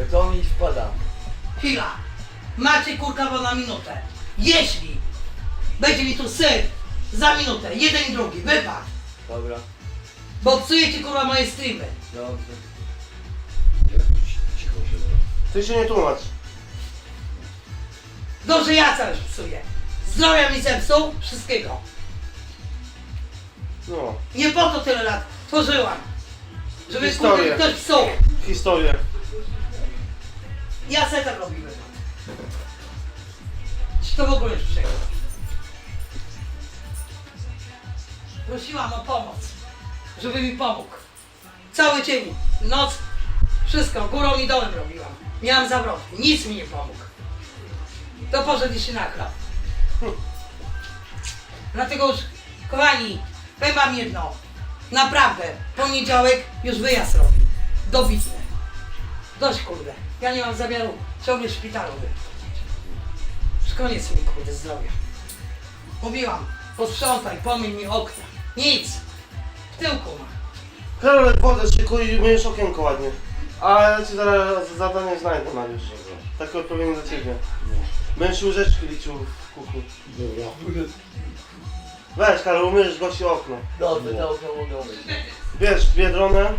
kurde, to mi wpada. Chwila. Macie kurka bo na minutę. Jeśli będzie mi tu syf za minutę, jeden i drugi, wypad. Dobra, Bo psujecie kurwa moje streamy. dobrze. Ty się nie tłumacz. Dobrze ja cały psuję. Zdrowia mi zepsuł, wszystkiego. No, Nie po to tyle lat tworzyłam. Żeby Historię. kurde ktoś psuł. historię. Ja se tak robiłem. Czy to w ogóle jest przykład? Prosiłam o pomoc, żeby mi pomógł. Cały dzień, noc, wszystko, górą i dołem robiłam. Miałam zawroty, nic mi nie pomógł. To poszedł się na chleb. Dlatego już, kochani, powiem wam jedno. Naprawdę, poniedziałek już wyjazd robi. Dobitny. Dość kurde. Ja nie mam zamiaru ciągle w szpitalu być. Koniec mi kurde zdrowia. Mówiłam, posprzątaj, pomyj mi okna. Nic. W tyłku ma. Karolek, wodę szykuj i myjesz okienko ładnie. A ja ci zaraz zadanie znajdę, Mariusz. Takie odpowiednie dla ciebie. Będziesz łyżeczki liczył w kuchni. Weź, Karol, umyjesz gości okno. Dobrze, to okno mogę. Bierz biedronę,